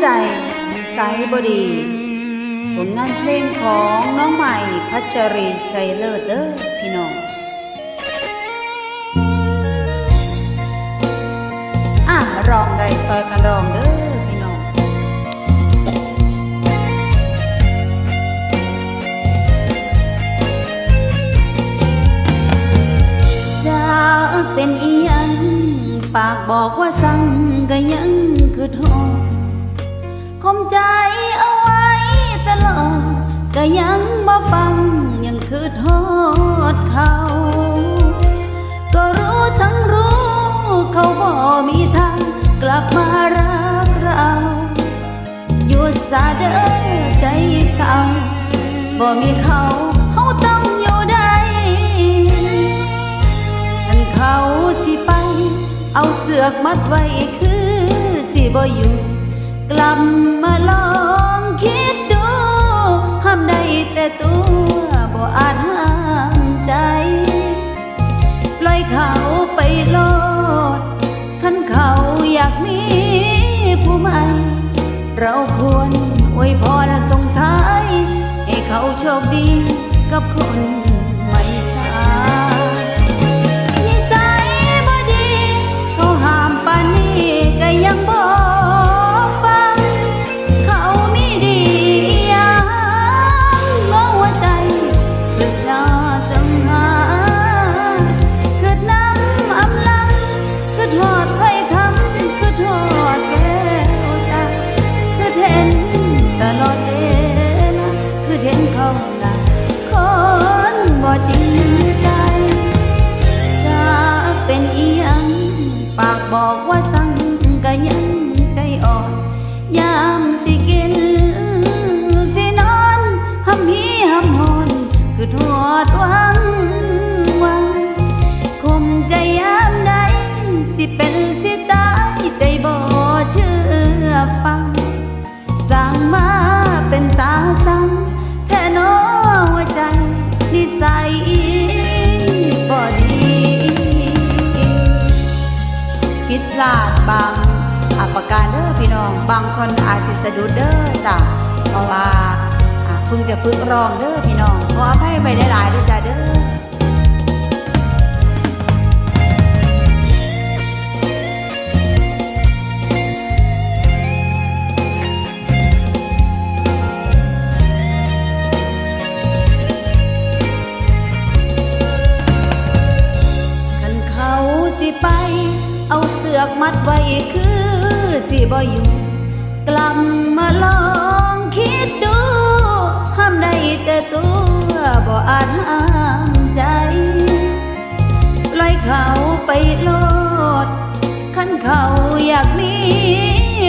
ใจนิสัยบดีผลงานเพลงของน้องใหม่พัชรีชัยเลิศเด้อพี่น้องอะร้องได้ซอยกันร้องเด้อพี่น้องจะเป็นอียังปากบอกว่าสั่งก็ยังคือโทษ คมใจเอาไว้ตลอด ก็ยังบ่ฟังยังคือโทษเขา ก็รู้ทั้งรู้ เขาบ่มีทางกลับมารักเราหยุดซาเด้อใจเศร้าบ่มีเขาเขาต้องอยู่ได้ท่านเขาสิไป เอาเสือกมัดไว้คือสิบ่อยู่ กลับมาลองคิดดูห้ามได้แต่ตัวบ่อาจห้ามใจ ปล่อยเขาไปโลดคันเขาอยากมีผู้ใหม่ เราควรอวยพรส่งท้าย ให้เขาโชคดีกับคน นิสัยบ่ดีผิดพลาดบางอาประการเด้อพี่น้อง บางคนอาจสิสะดุดเด้อจ้ะเพราะว่าอ่าเพิ่งจะฝึกร้องเด้อพี่น้องขออภัยไปหลายๆด้วยจ้ะเด้อ อาเสือกมัดไว้คือสิบ่อยู่กลับมาลองคิดดูห้ามได้แต่ตัวบ่อาจห้ามใจปล่อยเขาไปโลดคันเขาอยากมี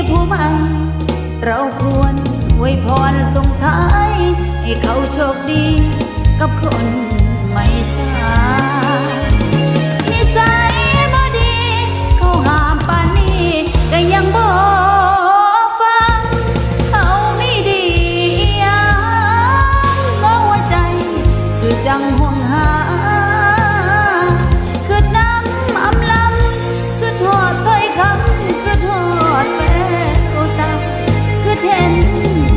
ผู้ใหม่เราควรอวยพรส่งท้าย ให้เขาโชคดีกับคนไม่ งห่วงหาคือน้ำอำลำคือทอดถ้อยคำคือทอดแววตาคือเห็น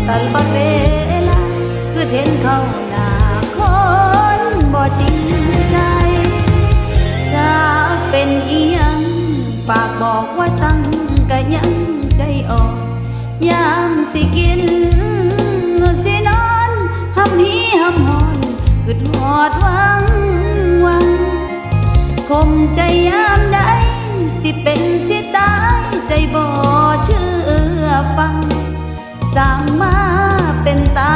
ตลอดเวลาคือเห็นเขาหน้าคนบ่จริงใจจะเป็นอีหยังปากบอกว่าสั่งก็ยังใจอ่อนยามสิกินสินอนหำฮีหำหอ คือทอดหวังหวังคมใจยามใดสิเป็นสิตายใจบ่เชื่อฟังสั่งมาเป็นตา